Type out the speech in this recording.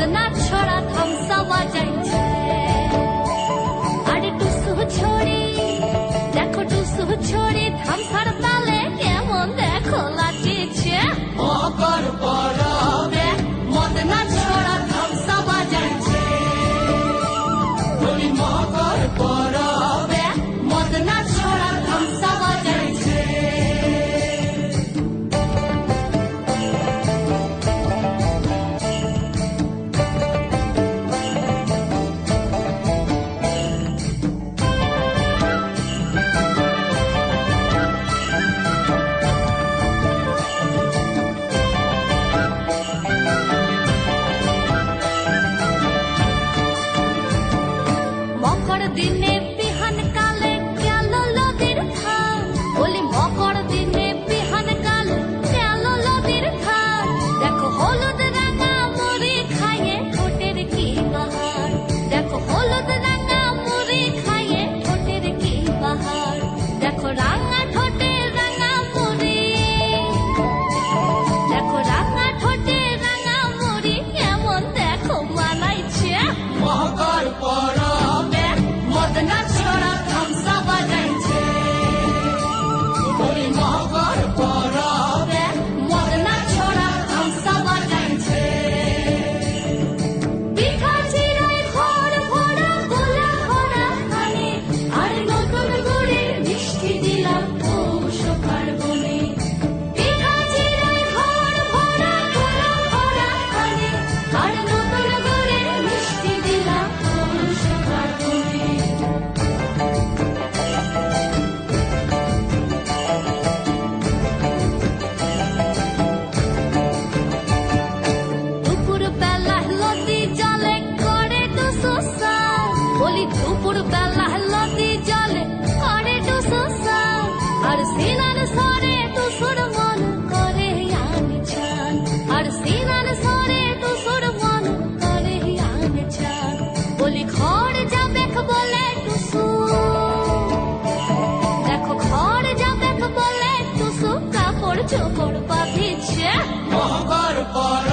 the natural. করি দুপুর বেলা লতি জলে করে ডুসুসা আর সিনার সরে তুসুর মন করে আমি চান। আর সিনার সরে তুসুর মন করে আমি চান। বলি খড় যা দেখ বলে টুসু। দেখো খড় যা দেখ বলে টুসু। কাপড় চোপড় পাবিছে মহাবার পর